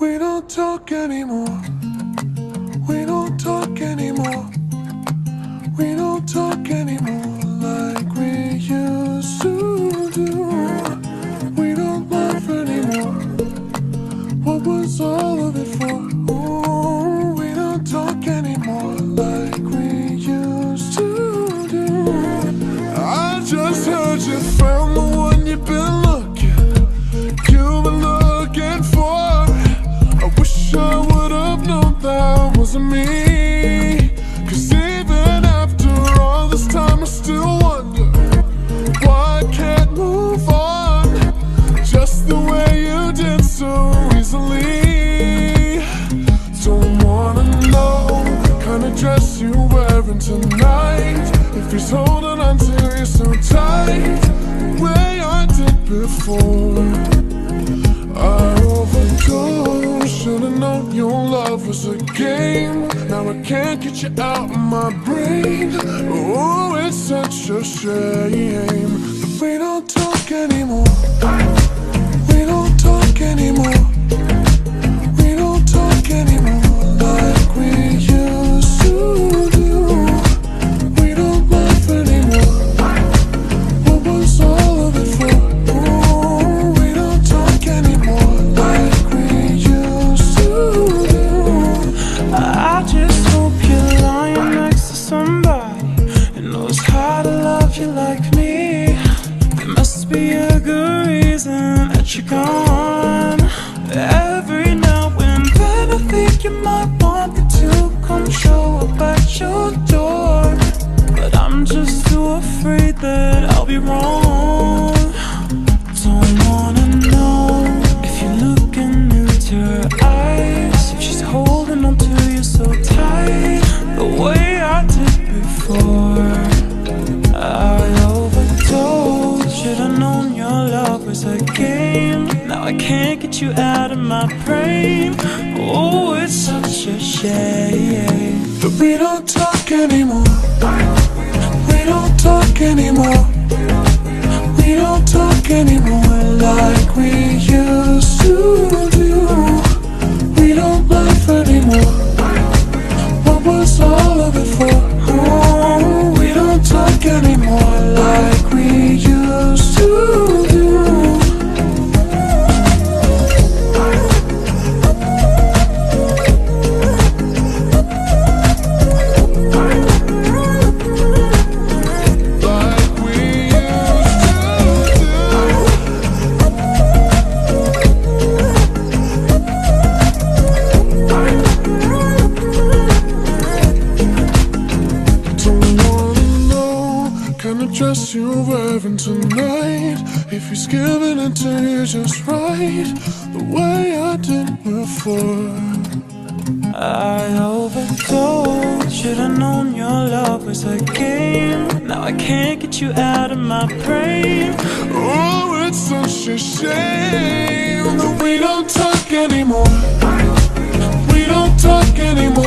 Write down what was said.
We don't talk anymore. We don't talk anymore. We don't talk anymore like we used to do. We don't laugh anymore. What was all of it for? We don't talk anymore like we used to do. I just heard you found the one dress you wearing tonight. If he's holding on to you so tight, the way I did before. I overdosed. Should've known your love was a game. Now I can't get you out of my brain. Oh, it's such a shame that we don't talk anymore. Be a good reason that you're gone. Every now and then I think you might want me to come show up at your door. But I'm just too afraid that I'll be wrong. You out of my brain. Oh, it's such a shame. That we don't talk anymore. We don't talk anymore. We don't talk anymore like kind dress you're wearing tonight. If he's giving it to you just right, the way I did before. I overdosed. Should've known your love was a game. Now I can't get you out of my brain. Oh, it's such a shame that we don't talk anymore. We don't talk anymore.